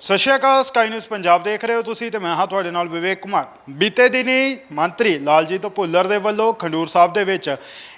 ਸਤਿ ਸ਼੍ਰੀ ਅਕਾਲ ਸਕਾਈ ਨਿਊਜ਼ ਪੰਜਾਬ ਦੇਖ ਰਹੇ ਹੋ ਤੁਸੀਂ ਤੇ ਮੈਂ ਹਾਂ ਤੁਹਾਡੇ ਨਾਲ ਵਿਵੇਕ ਕੁਮਾਰ। ਬੀਤੇ ਦਿਨੀ ਮੰਤਰੀ ਲਾਲਜੀਤ ਭੁੱਲਰ ਦੇ ਵੱਲੋਂ ਖੰਡੂਰ ਸਾਹਿਬ ਦੇ ਵਿੱਚ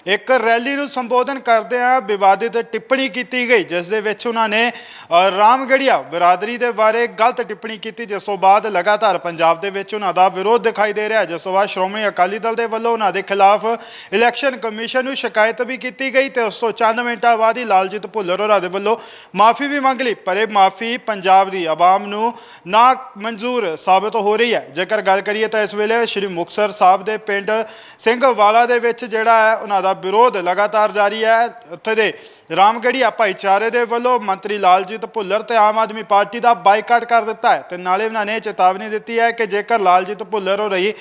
ਇੱਕ ਰੈਲੀ ਨੂੰ ਸੰਬੋਧਨ ਕਰਦਿਆਂ ਵਿਵਾਦਿਤ ਟਿੱਪਣੀ ਕੀਤੀ ਗਈ ਜਿਸ ਦੇ ਵਿੱਚ ਉਹਨਾਂ ਨੇ ਅ, ਰਾਮਗੜੀਆ ਬਰਾਦਰੀ ਦੇ ਬਾਰੇ ਗਲਤ ਟਿੱਪਣੀ ਕੀਤੀ ਜਿਸ ਤੋਂ ਬਾਅਦ ਲਗਾਤਾਰ ਪੰਜਾਬ ਦੇ ਵਿੱਚ ਉਹਨਾਂ ਦਾ ਵਿਰੋਧ ਦਿਖਾਈ ਦੇ ਰਿਹਾ ਜਿਸ ਤੋਂ ਬਾਅਦ ਸ਼੍ਰੋਮਣੀ ਅਕਾਲੀ ਦਲ ਦੇ ਵੱਲੋਂ ਉਹਨਾਂ ਦੇ ਖਿਲਾਫ ਇਲੈਕਸ਼ਨ ਕਮਿਸ਼ਨ ਨੂੰ ਸ਼ਿਕਾਇਤ ਵੀ ਕੀਤੀ ਗਈ ਤੇ ਉਸ ਤੋਂ ਚੰਦ ਮਿੰਟਾਂ ਬਾਅਦ ਹੀ ਲਾਲਜੀਤ ਭੁੱਲਰ ਹੋਰਾਂ ਦੇ ਵੱਲੋਂ ਮਾਫੀ ਵੀ ਮੰਗ ਲਈ ਪਰ ਇਹ ਮਾਫੀ ਪੰਜਾਬ ਦੀ ਆਵਾਮ ਨੂੰ ਨਾ ਮਨਜ਼ੂਰ ਸਾਬਤ ਹੋ ਰਹੀ ਹੈ। ਜੇਕਰ ਗੱਲ ਕਰੀਏ ਤਾਂ ਇਸ ਵੇਲੇ ਸ਼੍ਰੀ ਮੁਕਤਸਰ ਸਾਹਿਬ ਦੇ ਪਿੰਡ ਸਿੰਘਵਾਲਾ ਦੇ ਵਿੱਚ ਜਿਹੜਾ ਹੈ, ਉਹਨਾਂ ਦਾ ਵਿਰੋਧ ਲਗਾਤਾਰ ਜਾਰੀ ਹੈ। ਉੱਥੇ ਦੇ ਰਾਮਗੜੀਆ ਭਾਈਚਾਰੇ ਦੇ ਵੱਲੋਂ ਮੰਤਰੀ ਲਾਲਜੀਤ ਭੁੱਲਰ ਤੇ ਆਮ ਆਦਮੀ ਪਾਰਟੀ ਦਾ ਬਾਈਕਾਟ ਕਰ ਦਿੱਤਾ ਹੈ। ਤੇ ਨਾਲੇ ਉਹਨਾਂ ਨੇ ਚੇਤਾਵਨੀ ਦਿੱਤੀ ਹੈ ਕਿ ਜੇਕਰ ਲਾਲਜੀਤ ਭੁੱਲਰ ਹੋ ਰਹੀ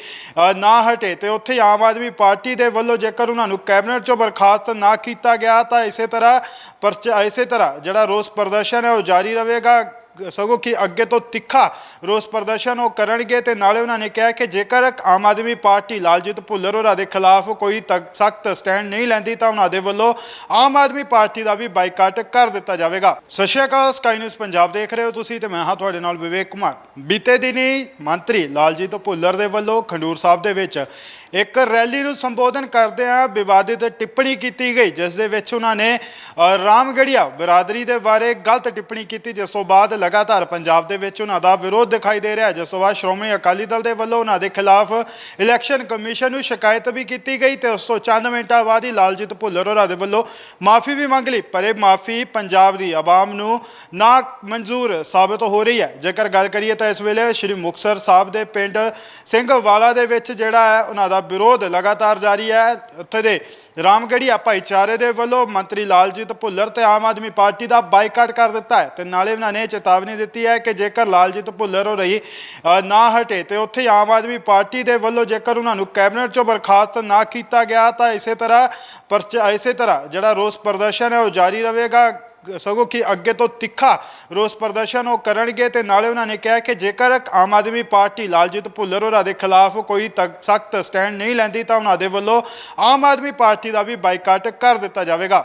ਨਾ ਹਟੇ ਤੇ ਉੱਥੇ ਆਮ ਆਦਮੀ ਪਾਰਟੀ ਦੇ ਵੱਲੋਂ ਜੇਕਰ ਉਹਨਾਂ ਨੂੰ ਕੈਬਨਿਟ ਚੋਂ ਬਰਖਾਸਤ ਨਾ ਕੀਤਾ ਗਿਆ ਤਾਂ ਇਸੇ ਤਰ੍ਹਾਂ ਪਰਚ, ਇਸੇ ਤਰ੍ਹਾਂ ਜਿਹੜਾ ਰੋਸ ਪ੍ਰਦਰਸ਼ਨ ਹੈ ਉਹ ਜਾਰੀ ਰਹੇਗਾ। ਸਗੋਂ ਕਿ ਅੱਗੇ ਤੋਂ ਤਿੱਖਾ ਰੋਸ ਪ੍ਰਦਰਸ਼ਨ ਉਹ ਕਰਨਗੇ ਤੇ ਨਾਲੇ ਉਹਨਾਂ ਨੇ ਕਿਹਾ ਕਿ ਜੇਕਰ ਆਮ ਆਦਮੀ ਪਾਰਟੀ ਲਾਲਜੀਤ ਭੁੱਲਰ ਹੋਰਾਂ ਦੇ ਖਿਲਾਫ ਕੋਈ ਸਖਤ ਸਟੈਂਡ ਨਹੀਂ ਲੈਂਦੀ ਤਾਂ ਉਹਨਾਂ ਦੇ ਵੱਲੋਂ ਆਮ ਆਦਮੀ ਪਾਰਟੀ ਦਾ ਵੀ ਬਾਈਕਾਟ ਕਰ ਦਿੱਤਾ ਜਾਵੇਗਾ। ਸਤਿ ਸ਼੍ਰੀ ਅਕਾਲ ਸਕਾਈ ਨਿਊਜ਼ ਪੰਜਾਬ ਦੇਖ ਰਹੇ ਹੋ ਤੁਸੀਂ ਤੇ ਮੈਂ ਹਾਂ ਤੁਹਾਡੇ ਨਾਲ ਵਿਵੇਕ ਕੁਮਾਰ। ਬੀਤੇ ਦਿਨੀ ਮੰਤਰੀ ਲਾਲਜੀਤ ਭੁੱਲਰ ਦੇ ਵੱਲੋਂ ਖੰਡੂਰ ਸਾਹਿਬ ਦੇ ਵਿੱਚ ਇੱਕ ਰੈਲੀ ਨੂੰ ਸੰਬੋਧਨ ਕਰਦਿਆਂ ਵਿਵਾਦਿਤ ਟਿੱਪਣੀ ਕੀਤੀ ਗਈ, ਜਿਸ ਦੇ ਵਿੱਚ ਉਹਨਾਂ ਨੇ ਰਾਮਗੜੀਆ ਬਰਾਦਰੀ ਦੇ ਬਾਰੇ ਗਲਤ ਟਿੱਪਣੀ ਕੀਤੀ, ਜਿਸ ਤੋਂ ਬਾਅਦ ਲਗਾਤਾਰ ਪੰਜਾਬ ਦੇ ਵਿੱਚ ਉਹਨਾਂ ਦਾ ਵਿਰੋਧ ਦਿਖਾਈ ਦੇ ਰਿਹਾ ਜਿਸ ਤੋਂ ਬਾਅਦ ਸ਼੍ਰੋਮਣੀ ਅਕਾਲੀ ਦਲ ਦੇ ਵੱਲੋਂ ਉਹਨਾਂ ਦੇ ਖਿਲਾਫ ਇਲੈਕਸ਼ਨ ਕਮਿਸ਼ਨ ਨੂੰ ਸ਼ਿਕਾਇਤ ਵੀ ਕੀਤੀ ਗਈ ਤੇ ਉਸ ਤੋਂ ਚੰਦ ਮਿੰਟਾਂ ਬਾਅਦ ਹੀ ਲਾਲਜੀਤ ਭੁੱਲਰ ਹੋਰਾਂ ਦੇ ਵੱਲੋਂ ਮਾਫੀ ਵੀ ਮੰਗ ਲਈ। ਪਰ ਇਹ ਮਾਫੀ ਪੰਜਾਬ ਦੀ ਆਵਾਮ ਨੂੰ ਨਾ ਮਨਜ਼ੂਰ ਸਾਬਤ ਹੋ ਰਹੀ ਹੈ। ਜੇਕਰ ਗੱਲ ਕਰੀਏ ਤਾਂ ਇਸ ਵੇਲੇ ਸ਼੍ਰੀ ਮੁਕਤਸਰ ਸਾਹਿਬ ਦੇ ਪਿੰਡ ਸਿੰਘਵਾਲਾ ਦੇ ਵਿੱਚ ਜਿਹੜਾ ਹੈ, ਉਹਨਾਂ ਦਾ ਵਿਰੋਧ ਲਗਾਤਾਰ ਜਾਰੀ ਹੈ। ਉੱਥੇ ਦੇ ਰਾਮਗੜੀਆ ਭਾਈਚਾਰੇ ਦੇ ਵੱਲੋਂ ਮੰਤਰੀ ਲਾਲਜੀਤ ਭੁੱਲਰ ਤੇ ਆਮ ਆਦਮੀ ਪਾਰਟੀ ਦਾ ਬਾਈਕਾਟ ਕਰ ਦਿੱਤਾ ਹੈ ਤੇ ਨਾਲੇ ਉਹਨਾਂ ਨੇ ਚੇਤਾਵਨੀ ਦਿੱਤੀ ਹੈ ਕਿ ਜੇਕਰ ਲਾਲਜੀਤ ਭੁੱਲਰ ਹੋ ਰਹੀ ਨਾ ਹਟੇ ਤੇ ਉੱਥੇ ਹੀ ਆਮ ਆਦਮੀ ਪਾਰਟੀ ਦੇ ਵੱਲੋਂ ਜੇਕਰ ਉਹਨਾਂ ਨੂੰ ਕੈਬਨਿਟ ਚੋਂ ਬਰਖਾਸਤ ਨਾ ਕੀਤਾ ਗਿਆ ਤਾਂ ਇਸੇ ਤਰ੍ਹਾਂ ਪਰਚ, ਇਸੇ ਤਰ੍ਹਾਂ ਜਿਹੜਾ ਰੋਸ ਪ੍ਰਦਰਸ਼ਨ ਹੈ ਉਹ ਜਾਰੀ ਰਹੇਗਾ। ਸਗੋਂ ਕਿ ਅੱਗੇ ਤੋਂ ਤਿੱਖਾ ਰੋਸ ਪ੍ਰਦਰਸ਼ਨ ਉਹ ਕਰਨਗੇ ਤੇ ਨਾਲੇ ਉਹਨਾਂ ਨੇ ਕਿਹਾ ਕਿ ਜੇਕਰ ਆਮ ਆਦਮੀ ਪਾਰਟੀ ਲਾਲਜੀਤ ਭੁੱਲਰ ਹੋਰਾਂ ਦੇ ਖਿਲਾਫ ਕੋਈ ਸਖਤ ਸਟੈਂਡ ਨਹੀਂ ਲੈਂਦੀ ਤਾਂ ਉਹਨਾਂ ਦੇ ਵੱਲੋਂ ਆਮ ਆਦਮੀ ਪਾਰਟੀ ਦਾ ਵੀ ਬਾਈਕਾਟ ਕਰ ਦਿੱਤਾ ਜਾਵੇਗਾ।